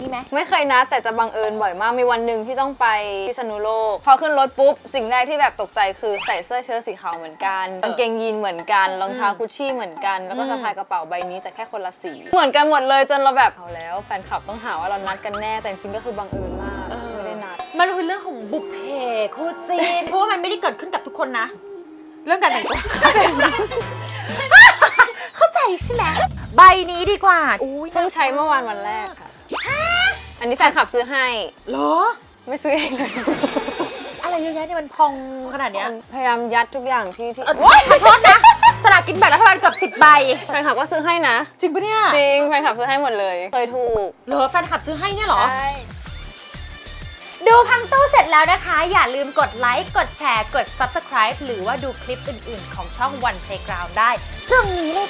มีไหมไม่เคยนัดแต่จะบังเอิญบ่อยมากมีวันหนึ่งที่ต้องไปพิษณุโลก พอขึ้นรถปุ๊บ สิ่งแรกที่แบบตกใจคือใส่เสื้อเชิ้ตสีขาวเหมือนกันกางเกงยีนเหมือนกันรองเท้ากุชชี่เหมือนกันแล้วก็สะพายกระเป๋าใบนี้แต่แค่คนละสีเหมือนกันหมดเลยจนเราแบบเอาแล้วแฟนคลับต้องหาว่าเรานัดกันแน่แต่จริงๆก็คือบังเอิญมากไม่ได้นัดมันคือเรื่องของบุพเพคู่จีนเพราะว่ามันไม่ได้เกิดขึ้นกับทุกคนนะ เรื่องการแต่งตัวเข้า ใจใช่ไหมใบนี้ดีกว่าอุ้ยเพิ่งใช้เมื่อวานวันแรกค่ะ อันนี้แฟนคลับซื้อให้ เหรอ ไม่ซื้อเองเลยอะไรเยอะแยะเนี่ยมันพองขนาดเนี้ยพยายามยัดทุกอย่างที่ที่เออขอโทษนะ สลากกินแบ่งรัฐบาลเกือบสิบใบ แฟนคลับก็ซื้อให้นะ จริงปะเนี่ย จริง แฟนคลับซื้อให้หมดเลย เคยถูก เหรอแฟนคลับซื้อให้เนี่ยเหรอดูพังตู้เสร็จแล้วนะคะ อย่าลืมกดไลค์ กดแชร์ กด Subscribe หรือว่าดูคลิปอื่นๆ ของช่อง One Playground ได้ตรงนี้เลยค่ะ